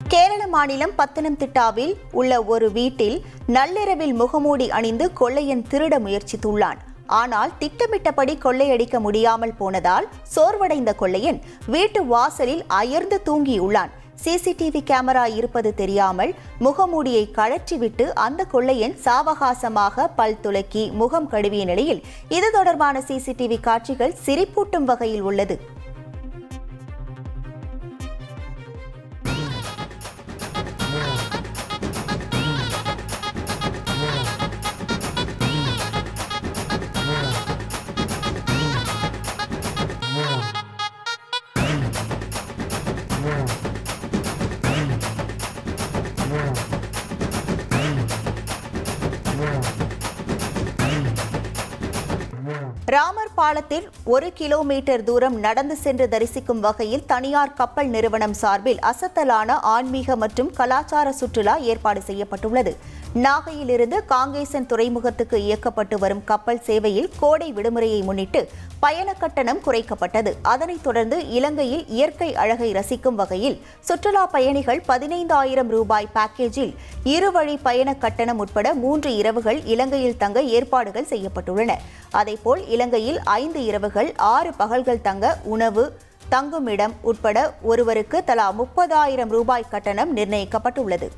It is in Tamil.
கேரள மாநிலம் பத்தனம்திட்டாவில் உள்ள ஒரு வீட்டில் நள்ளிரவில் முகமூடி அணிந்து கொள்ளையன் திருட முயற்சித்துள்ளான். ஆனால் திட்டமிட்டபடி கொள்ளையடிக்க முடியாமல் போனதால் சோர்வடைந்த கொள்ளையன் வீட்டு வாசலில் அயர்ந்து தூங்கியுள்ளான். சிசிடிவி கேமரா இருப்பது தெரியாமல் முகமூடியை கழற்றிவிட்டு அந்த கொள்ளையன் சாவகாசமாக பல் துலக்கி முகம் கழுவிய நிலையில் இது தொடர்பான சிசிடிவி காட்சிகள் சிரிப்பூட்டும் வகையில் உள்ளது. Yeah. ராமர் பாலத்தில் ஒரு கிலோமீட்டர் தூரம் நடந்து சென்று தரிசிக்கும் வகையில் தனியார் கப்பல் நிறுவனம் சார்பில் அசத்தலான ஆன்மீக மற்றும் கலாச்சார சுற்றுலா ஏற்பாடு செய்யப்பட்டுள்ளது. நாகையிலிருந்து காங்கேசன் துறைமுகத்துக்கு இயக்கப்பட்டு வரும் கப்பல் சேவையில் கோடை விடுமுறையை முன்னிட்டு பயண கட்டணம் குறைக்கப்பட்டது. அதனைத் தொடர்ந்து இலங்கையில் இயற்கை அழகை ரசிக்கும் வகையில் சுற்றுலா பயணிகள் பதினைந்தாயிரம் ரூபாய் பேக்கேஜில் இருவழி பயண கட்டணம் உட்பட மூன்று இரவுகள் இலங்கையில் தங்க ஏற்பாடுகள் செய்யப்பட்டுள்ளன. அதேபோல் இலங்கையில் ஐந்து இரவுகள் ஆறு பகல்கள் தங்க உணவு தங்குமிடம் உட்பட ஒருவருக்கு தலா முப்பதாயிரம் ரூபாய் கட்டணம் நிர்ணயிக்கப்பட்டுள்ளது.